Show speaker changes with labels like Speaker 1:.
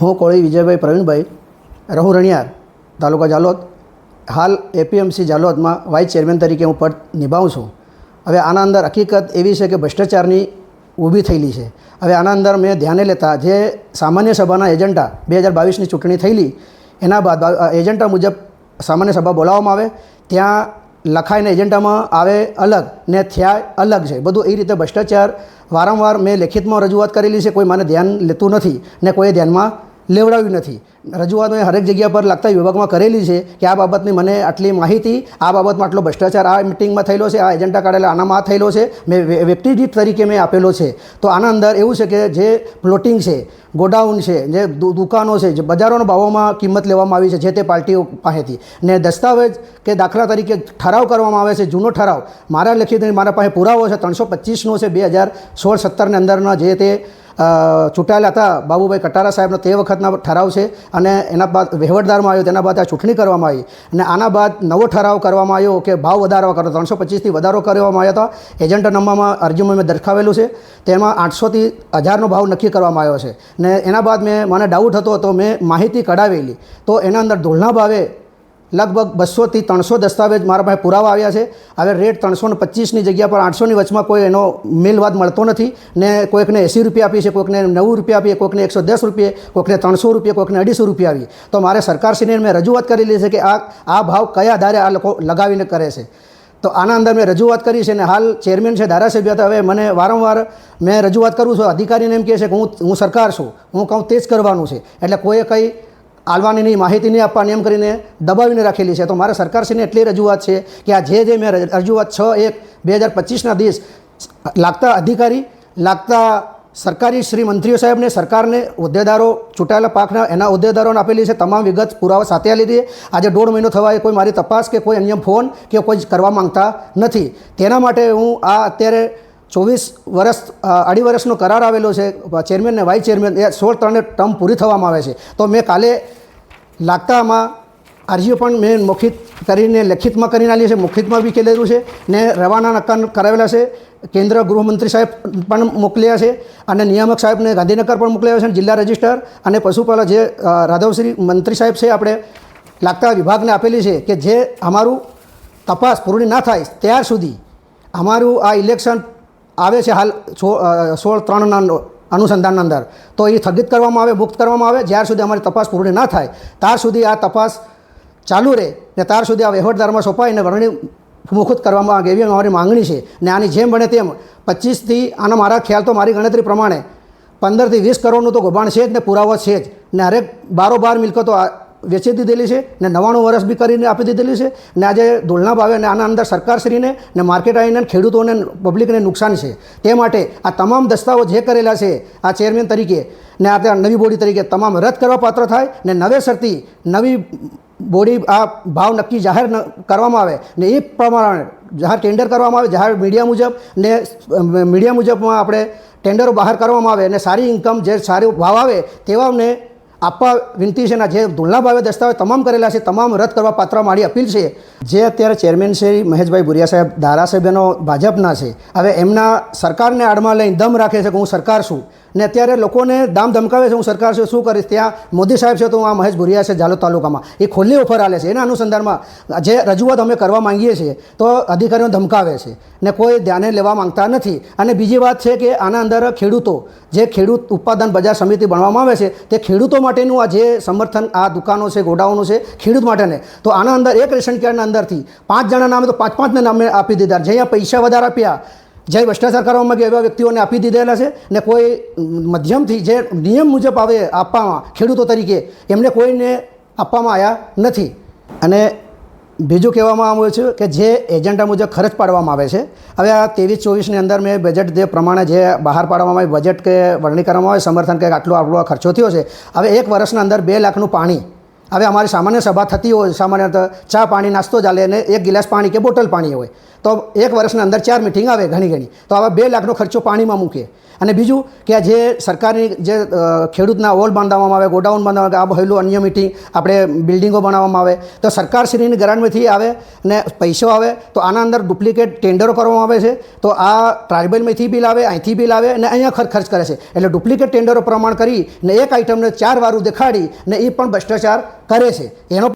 Speaker 1: હું કોળી વિજયભાઈ પ્રવીણભાઈ, રહું રણિયાર, તાલુકા જાલોદ. હાલ એપીએમસી જાલોદમાં વાઇસ ચેરમેન તરીકે હું પદ નિભાવું છું. હવે આના અંદર હકીકત એવી છે કે ભ્રષ્ટાચારની ઊભી થયેલી છે. હવે આના અંદર મેં ધ્યાને લેતા જે સામાન્ય સભાના એજન્ડા બે હજાર બાવીસની ચૂંટણી થયેલી, એના બાદ એજન્ડા મુજબ સામાન્ય સભા બોલાવવામાં આવે, ત્યાં લખાઈને એજન્ડામાં આવે અલગ ને થયા અલગ છે. બધું એ રીતે ભ્રષ્ટાચાર વારંવાર મેં લેખિતમાં રજૂઆત કરેલી છે. કોઈ મને ધ્યાન લેતું નથી ને કોઈએ ધ્યાનમાં લેવડાવ્યું નથી. રજૂઆત મેં હરેક જગ્યા પર લગતા વિભાગમાં કરેલી છે કે આ બાબતની મને આટલી માહિતી, આ બાબતમાં આટલો ભ્રષ્ટાચાર, આ મિટિંગમાં થયેલો છે, આ એજન્ડા કાઢેલા આનામાં થયેલો છે, મેં વ્ય- વ્યક્તિ દીઠ તરીકે મેં આપેલો છે. તો આના અંદર એવું છે કે જે પ્લોટિંગ છે ગોડાઉન છે, જે દુકાનો છે, જે બજારોના ભાવોમાં કિંમત લેવામાં આવી છે, જે તે પાર્ટીઓ પાસેથી. ને દસ્તાવેજ કે દાખલા તરીકે ઠરાવ કરવામાં આવે છે, જૂનો ઠરાવ. મારા લખી મારા પાસે પુરાવો છે, ત્રણસો પચીસનો છે, બે હજાર સોળ સત્તરની અંદરના જે તે ચૂંટાયેલા હતા. બાબુભાઈ કટારા સાહેબનો તે વખતના ઠરાવ છે અને એના બાદ વહીવટદારમાં આવ્યો, તેના બાદ આ ચૂંટણી કરવામાં આવી. અને આના બાદ નવો ઠરાવ કરવામાં આવ્યો કે ભાવ વધારો કરો ત્રણસો પચીસથી વધારો કરવામાં આવ્યો હતો. એજન્ટ નંબરમાં અરજીમાં મેં દર્શાવેલું છે. તેમાં આઠસોથી હજારનો ભાવ નક્કી કરવામાં આવ્યો છે. ને એના બાદ મેં, મને ડાઉટ હતો તો મેં માહિતી કઢાવેલી. તો એના અંદર ધોળના ભાવે લગભગ બસોથી ત્રણસો દસ્તાવેજ મારા પાસે પુરાવા આવ્યા છે. હવે રેટ ત્રણસો ને પચીસની જગ્યા પર આઠસોની વચમાં કોઈ એનો મેલવાદ મળતો નથી ને કોઈકને એંસી રૂપિયા આપી છે કોઈકને નવ રૂપિયા આપીએ, કોઈકને એકસો દસ રૂપિયા, કોઈકને ત્રણસો રૂપિયા, કોઈકને અઢીસો રૂપિયા આવી તો મારે સરકારશ્રીને મેં રજૂઆત કરેલી છે કે આ આ ભાવ કયા આધારે આ લોકો લગાવીને કરે છે. તો આના અંદર મેં રજૂઆત કરી છે ને હાલ ચેરમેન છે, ધારાસભ્ય હતા હવે મને વારંવાર મેં રજૂઆત કરું છું. અધિકારીને એમ કહે છે કે હું હું સરકાર છું, હું કહું તે જ કરવાનું છે. એટલે કોઈએ કંઈ આલવાની નહીં માહિતી નહીં આપવાની એમ કરીને દબાવીને રાખેલી છે. તો મારે સરકારશ્રીને એટલી રજૂઆત છે કે આ જે જે મેં રજૂઆત છ એક બે હજાર પચીસના દિવસ લાગતા અધિકારી, લાગતા સરકારી શ્રી મંત્રીઓ સાહેબને, સરકારને હોદ્દેદારો ચૂંટાયેલા પાકના એના હોદ્દેદારોને આપેલી છે. તમામ વિગત પુરાવા સાથે આલી છે આજે દોઢ મહિનો થવા કોઈ મારી તપાસ કે કોઈ અન્ય ફોન કે કોઈ કરવા માંગતા નથી. તેના માટે હું આ અત્યારે ચોવીસ વર્ષ અઢી વર્ષનો કરાર આવેલો છે ચેરમેન ને વાઇસ ચેરમેન, એ સોળ ત્રણે ટર્મ પૂરી થવામાં આવે છે. તો મેં કાલે લાગતામાં અરજીઓ પણ મેં મુખિત કરીને, લેખિતમાં કરીને આલી છે, મૌખિતમાં બી કહેલું છે ને રવાના નક્કા કરાવેલા છે. કેન્દ્ર ગૃહમંત્રી સાહેબ પણ મોકલ્યા છે અને નિયામક સાહેબને ગાંધીનગર પણ મોકલ્યા છે, જિલ્લા રજિસ્ટર અને પશુપાલન જે રાધવશ્રી મંત્રી સાહેબ છે આપણે લાગતા વિભાગને આપેલી છે કે જે અમારું તપાસ પૂરી ના થાય, ત્યાર સુધી અમારું આ ઇલેક્શન આવે છે હાલ સોળ ત્રણના અનુસંધાનના અંદર. તો એ સ્થગિત કરવામાં આવે, મુક્ત કરવામાં આવે, જ્યાર સુધી અમારી તપાસ પૂરી ના થાય ત્યાર સુધી આ તપાસ ચાલુ રહે ને ત્યાર સુધી આ વહીવટદારમાં સોંપાઈને વરણી મુખુત કરવામાં આવે એવી અમારી માંગણી છે. ને આની જેમ બને તેમ પચીસથી, આનો મારા ખ્યાલ તો મારી ગણતરી પ્રમાણે પંદરથી વીસ કરોડનું તો ગોબાણ છે જ ને પુરાવો છે જ. ને હરેક બારોબાર મિલકતો વેચી દીધેલી છે ને નવાણું વર્ષ બી કરીને આપી દીધેલી છે ને આજે ધૂળના ભાવે ને આના અંદર સરકારશ્રીને ને માર્કેટ આવીને ખેડૂતોને પબ્લિકને નુકસાન છે. તે માટે આ તમામ દસ્તાઓ જે કરેલા છે આ ચેરમેન તરીકે ને આ નવી બોડી તરીકે તમામ રદ કરવા પાત્ર થાય ને નવેસરથી નવી બોડી આ ભાવ નક્કી જાહેર કરવામાં આવે ને એ પ્રમાણે જાહેર ટેન્ડર કરવામાં આવે, જાહેર મીડિયા મુજબ ને મીડિયા મુજબમાં આપણે ટેન્ડરો બહાર કરવામાં આવે અને સારી ઇન્કમ જે સારો ભાવ આવે તેવાને આપવા વિનંતી છે જે ધૂળના ભાવે દસ્તાવેજ તમામ કરેલા છે, તમામ રદ કરવા પાત્ર મારી અપીલ છે. જે અત્યારે ચેરમેન શ્રી મહેશભાઈ ભુરિયા સાહેબ ધારાસભ્યનો ભાજપના છે, હવે એમના સરકારને આડમાં લઈને દમ રાખે છે કે હું સરકાર છું. ને અત્યારે લોકોને દામ ધમકાવે છે, હું સરકાર છું, શું કરીશ? ત્યાં મોદી સાહેબ છે તો હું આ મહેશ ભુરિયા છે જાલોદ તાલુકામાં. એ ખુલ્લી ઓફર આલે છે, એના અનુસંધાનમાં જે રજૂઆત અમે કરવા માંગીએ છીએ, તો અધિકારીઓ ધમકાવે છે. ને કોઈ ધ્યાને લેવા માંગતા નથી. અને બીજી વાત છે કે આના અંદર ખેડૂતો, જે ખેડૂત ઉત્પાદન બજાર સમિતિ બનવામાં આવે છે, તે ખેડૂતો માટેનું આ જે સમર્થન, આ દુકાનો છે, ગોડાઉનો છે, ખેડૂત માટેને. તો આના અંદર એક રેશન કાર્ડના અંદરથી પાંચ જણા નામે તો પાંચ પાંચને નામે આપી દીધા. જે અહીંયા પૈસા વધારે આપ્યા, જે ભ્રષ્ટાચાર કરવામાં કે એવા વ્યક્તિઓને આપી દીધેલા છે ને કોઈ મધ્યમથી જે નિયમ મુજબ આવે આપવામાં, ખેડૂતો તરીકે, એમને કોઈને આપવામાં આવ્યા નથી. અને બીજું કહેવામાં આવ્યું છે કે જે એજન્ડા મુજબ ખર્ચ પાડવામાં આવે છે. હવે આ ત્રેવીસ ચોવીસની અંદર મેં બજેટ જે પ્રમાણે જે બહાર પાડવામાં આવે બજેટ કે વરણી કરવામાં આવે, સમર્થન કે આટલો આટલો ખર્ચો થયો છે. હવે એક વર્ષના અંદર બે લાખનું પાણી હવે અમારી સામાન્ય સભા થતી હોય, સામાન્ય ચા પાણી, નાસ્તો ચાલે અને એક ગિલાસ પાણી કે બોટલ પાણી હોય. તો એક વર્ષના અંદર ચાર મિટિંગ આવે ઘણી ઘણી. તો આવા બે લાખનો ખર્ચો પાણીમાં મૂકે અને બીજું કે જે સરકારની જે ખેડૂતના ઓલ બાંધવામાં આવે, ગોડાઉન બાંધવામાં આવે, આ પહેલું અન્ય મિટિંગ આપણે બિલ્ડિંગો બનાવવામાં આવે. તો સરકારશ્રીની ગ્રાન્ટમાંથી આવે ને પૈસો આવે, તો આના અંદર ડુપ્લિકેટ ટેન્ડરો કરવામાં આવે છે. તો આ ટ્રાઇબલમાંથી બિલ આવે, અહીંથી બિલ આવે અને અહીંયા ખર્ચ કરે છે. એટલે ડુપ્લિકેટ ટેન્ડરો પ્રમાણ કરી ને એક આઇટમને ચાર વારું દેખાડી ને એ પણ ભ્રષ્ટાચાર કરે છે એનો